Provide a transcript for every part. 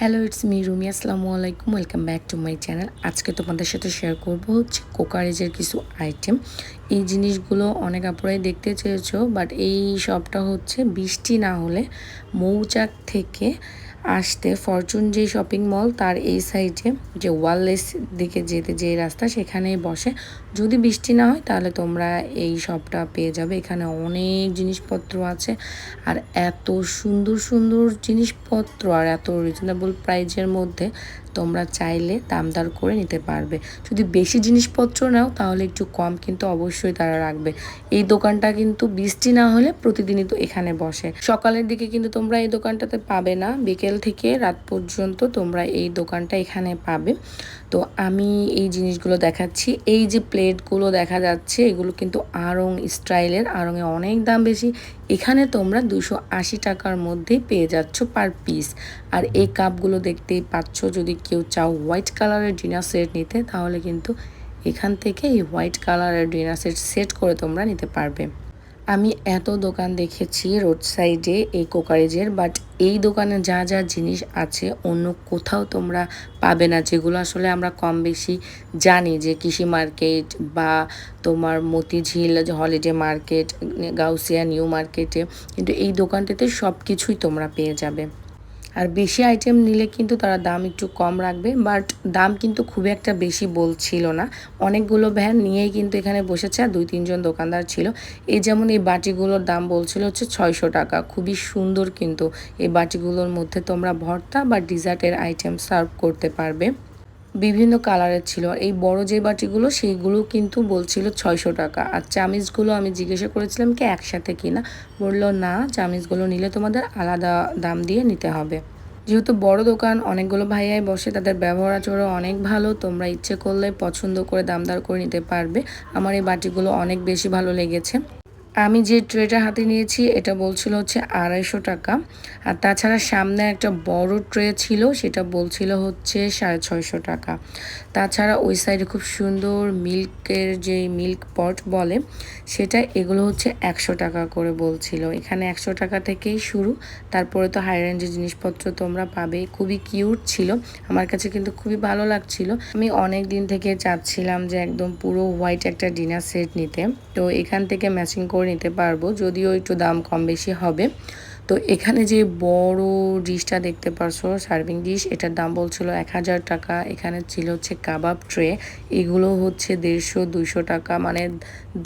Hello it's me Rumi আসসালামু আলাইকুম welcome back to my channel আজকে তোমাদের সাথে শেয়ার করব হচ্ছে কোকারেজের কিছু আইটেম এই জিনিসগুলো অনেক আপুরাই দেখতে চেয়েছো বাট এই সবটা হচ্ছে বৃষ্টি না হলে মৌচাক থেকে আসতে ফরচুন যে শপিং মল তার এই সাইডে যে ওয়াললেস দিকে যেতে যে রাস্তা, সেখানেই বসে। যদি বৃষ্টি না হয়, তাহলে তোমরা এই শপটা পেয়ে যাবে। এখানে অনেক জিনিসপত্র আছে, আর এত সুন্দর সুন্দর জিনিসপত্র, আর এত রিজনেবল প্রাইজের মধ্যে তোমরা চাইলে দামদার করে নিতে পারবে। যদি বেশি জিনিসপত্র নাও, তাহলে একটু কম কিন্তু অবশ্যই তারা রাখবে। এই দোকানটা কিন্তু বৃষ্টি না হলে প্রতিদিনই তো এখানে বসে। সকালের দিকে কিন্তু তোমরা এই দোকানটাতে পাবে না। বিকেল থেকে রাত পর্যন্ত তোমরা এই দোকানটা এখানে পাবে। তো আমি এই জিনিসগুলো দেখাচ্ছি। এই যে প্লেটগুলো দেখা যাচ্ছে, এগুলো কিন্তু আড়ং স্টাইলের। আড়ংয়ে অনেক দাম বেশি। এখানে তোমরা দুশো আশি টাকার মধ্যে পেয়ে যাচ্ছ পার পিস আর এই কাপগুলো দেখতেই পাচ্ছ, যদি কেউ চাও হোয়াইট কালারের ডিনার সেট নিতে, তাহলে কিন্তু এখান থেকে এই হোয়াইট কালারের ডিনার সেট সেট করে তোমরা নিতে পারবে। আমি এত দোকান দেখেছি রোড সাইডে এই কোকারেজের বাট এই দোকানে যা যা জিনিস আছে, অন্য কোথাও তোমরা পাবে না, যেগুলো আসলে আমরা কম বেশি জানি, যে কৃষি মার্কেট বা তোমার Motijheel holiday market, Gausia new মার্কেটে, কিন্তু এই দোকানটিতে সব কিছুই তোমরা পেয়ে যাবে। আর বেশি আইটেম নিলে কিন্তু তারা দাম একটু কম রাখবে বাট দাম কিন্তু খুব একটা বেশি বলছিল না। অনেকগুলো ভ্যান নিয়েই কিন্তু এখানে বসেছে আর দুই তিনজন দোকানদার ছিল। এই যেমন এই বাটিগুলোর দাম বলছিল হচ্ছে ছয়শো টাকা। খুবই সুন্দর কিন্তু এই বাটিগুলোর মধ্যে তোমরা ভর্তা বা ডিজার্টের আইটেম সার্ভ করতে পারবে। বিভিন্ন কালারের ছিল। আর এই বড় যে বাটিগুলো, সেইগুলো কিন্তু বলছিল ছয়শো টাকা। আর চামিজগুলো আমি জিজ্ঞাসা করেছিলাম কি একসাথে কিনা? বলল, না চামিজগুলো নিলে তোমাদের আলাদা দাম দিয়ে নিতে হবে। যেহেতু বড় দোকান, অনেকগুলো ভাইয়াই বসে, তাদের ব্যবহার আচরণ অনেক ভালো। তোমরা ইচ্ছে করলে পছন্দ করে দামদার করে নিতে পারবে। আমার এই বাটিগুলো অনেক বেশি ভালো লেগেছে। আমি যে ট্রেটা হাতে নিয়েছি, এটা বলছিল হচ্ছে আড়াইশো টাকা। আর তাছাড়া সামনে একটা বড় ট্রে ছিল, সেটা বলছিল হচ্ছে সাড়ে ছয়শো টাকা। তাছাড়া ওই সাইডে খুব সুন্দর মিল্কের যে মিল্ক পট বলে, সেটা এগুলো হচ্ছে একশো টাকা করে বলছিল। এখানে একশো টাকা থেকেই শুরু। তারপরে তো হাই রেঞ্জের জিনিসপত্র তোমরা পাবে। খুবই কিউট ছিল। আমার কাছে কিন্তু খুবই ভালো লাগছিল। আমি অনেক দিন থেকে চাচ্ছিলাম যে একদম পুরো হোয়াইট একটা ডিনার সেট নিতে। তো এখান থেকে ম্যাচিং করে নিতে পারব, যদিও একটু দাম কম বেশি হবে। তো এখানে যে বড় ডিশটা দেখতে পারছ, সার্ভিং ডিশ, এটার দাম বলছিল এক হাজার টাকা। এখানে ছিল হচ্ছে কাবাব ট্রে, এগুলো হচ্ছে দেড়শো দুইশো টাকা। মানে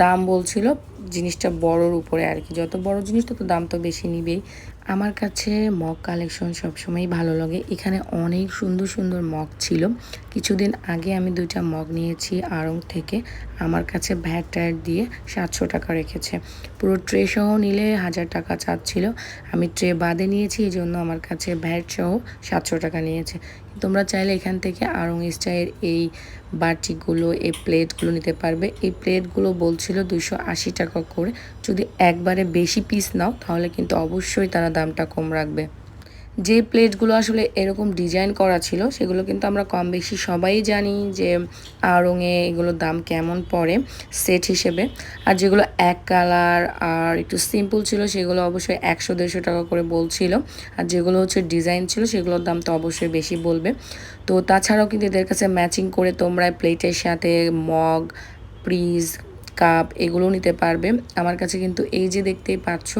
দাম বলছিল জিনিসটা বড়র উপরে আর কি। যত বড় জিনিস তত দাম তো বেশি নিবেই। আমার কাছে মগ কালেকশন সবসময়ই ভালো লাগে। এখানে অনেক সুন্দর সুন্দর মগ ছিল। কিছুদিন আগে আমি দুইটা মগ নিয়েছি আড়ং থেকে। আমার কাছে ভ্যাট ট্যাট দিয়ে সাতশো টাকা রেখেছে। পুরো ট্রে সহ নিলে হাজার টাকা চাচ্ছিল। আমি ট্রে বাদে নিয়েছি, এই জন্য আমার কাছে ভ্যাট সহ সাতশো টাকা নিয়েছে। তোমরা চাইলে এখান থেকে আরং স্টাইল এই বাটিগুলো, এই প্লেটগুলো নিতে পারবে। এই প্লেটগুলো বলছিল দুশো আশি টাকা করে। যদি একবারে বেশি পিস নাও, তাহলে কিন্তু অবশ্যই তারা দামটা কম রাখবে। যে প্লেটগুলো আসলে এরকম ডিজাইন করা ছিল, সেগুলো কিন্তু আমরা কম বেশি সবাই জানি যে আড়ঙে এগুলোর দাম কেমন পড়ে সেট হিসেবে। আর যেগুলো এক কালার আর একটু সিম্পল ছিল, সেগুলো অবশ্যই একশো, দেড়শো টাকা করে বলছিল। আর যেগুলো হচ্ছে ডিজাইন ছিল, সেগুলোর দাম তো অবশ্যই বেশি বলবে। তো তাছাড়াও কিন্তু এদের কাছে ম্যাচিং করে তোমরা প্লেটের সাথে মগ প্রিজ কাপ এগুলো নিতে পারবে। আমার কাছে কিন্তু এই যে দেখতেই পাচ্ছ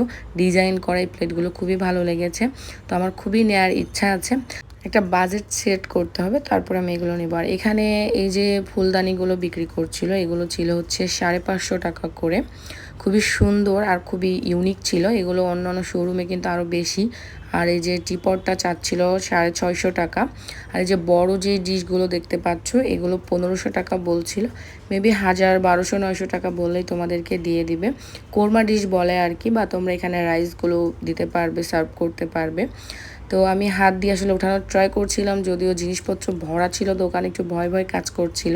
ডিজাইন করা এই প্লেটগুলো খুবই ভালো লেগেছে। তো আমার খুবই নেয়ার ইচ্ছা আছে। একটা বাজেট সেট করতে হবে, তারপর আমি এগুলো নেব। আর এখানে এই যে ফুলদানিগুলো বিক্রি করছিল, এগুলো ছিল হচ্ছে সাড়ে পাঁচশো টাকা করে। খুবই সুন্দর আর খুবই ইউনিক ছিল। এগুলো অন্য অন্য শোরুমে কিন্তু আরও বেশি। আর এই যে টিপটটা চাচ্ছিল সাড়ে ছয়শো টাকা। আর এই যে বড় যে ডিশগুলো দেখতে পাচ্ছ, এগুলো পনেরোশো টাকা বলছিল। মেবি হাজার, বারোশো, নয়শো টাকা বললেই তোমাদেরকে দিয়ে দিবে। কোরমা ডিশ বলে আর কি, বা তোমরা এখানে রাইসগুলো দিতে পারবে সার্ভ করতে পারবে। তো আমি হাত দিয়ে আসলে ওঠানোর ট্রাই করছিলাম, যদিও জিনিসপত্র ভরা ছিল, দোকানে একটু ভয় ভয় কাজ করছিল।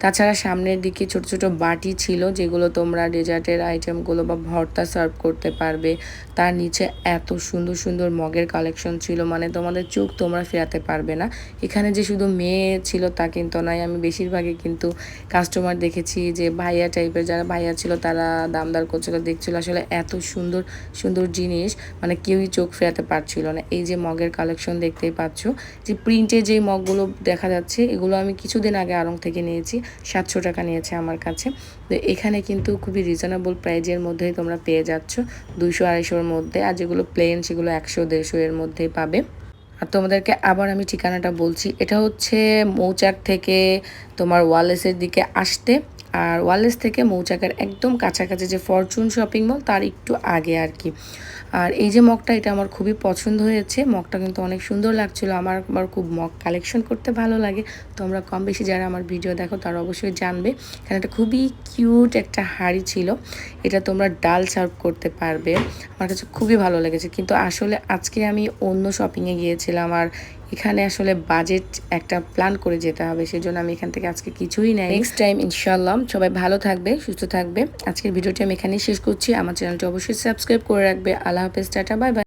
তাছাড়া সামনের দিকে ছোট ছোট বাটি ছিল, যেগুলো তোমরা ডেজার্টের আইটেমগুলো বা ভর্তা সার্ভ করতে পারবে। তার নিচে এত সুন্দর সুন্দর মগের কালেকশন ছিল মানে তোমাদের চোখ তোমরা ফেরাতে পারবে না। এখানে যে শুধু মেয়ে ছিল তা কিন্তু নয়, আমি বেশিরভাগই কিন্তু কাস্টমার দেখেছি যে ভাইয়া টাইপের যারা ভাইয়া ছিল তারা দামদার করছিল, দেখছিল আসলে এত সুন্দর সুন্দর জিনিস মানে কেউই চোখ ফেরাতে পারছিল না। এই যে মগের কালেকশন দেখতেই পাচ্ছ, যে প্রিন্টে যে মগগুলো দেখা যাচ্ছে, এগুলো আমি কিছুদিন আগে আড়ং থেকে নিয়েছি, সাতশো টাকা নিয়েছে আমার কাছে। তো এখানে কিন্তু খুবই রিজনেবল প্রাইজের মধ্যেই তোমরা পেয়ে যাচ্ছ, দুইশো আড়াইশোর মধ্যে, আর যেগুলো প্লেন সেগুলো একশো দেড়শো এর মধ্যেই পাবে। আর তোমাদেরকে আবার আমি ঠিকানাটা বলছি, এটা হচ্ছে মৌচাক থেকে তোমার ওয়ালেসের দিকে আসতে। আর ওয়ালেস থেকে মৌচাকের একদম কাছাকাছি যে ফরচুন শপিং মল তার একটু আগে আর কি। আর এই যে মগটা, এটা আমার খুবই পছন্দ হয়েছে। মগটা কিন্তু অনেক সুন্দর লাগছিল। আমার আবার খুব মগ কালেকশন করতে ভালো লাগে। তোমরা কম বেশি যারা আমার ভিডিও দেখো, তারা অবশ্যই জানবে। কারণ এটা খুবই কিউট একটা হাড়ি ছিল। এটা তোমরা ডাল সার্ভ করতে পারবে। আমার কাছে খুবই ভালো লেগেছে। কিন্তু আসলে আজকে আমি অন্য শপিংয়ে গিয়েছিলাম। আর এখানে আসলে বাজেট একটা প্ল্যান করে যেতে হবে, সেজন্য আমি এখান থেকে আজকে কিছুই নেই। নেক্সট টাইম ইনশাল্লাহ সবাই ভালো থাকবে, সুস্থ থাকবে। আজকের ভিডিওটি আমি এখানেই শেষ করছি। আমার চ্যানেলটি অবশ্যই সাবস্ক্রাইব করে রাখবে। আল্লাহ হাফেজ, টাটা বাই বাই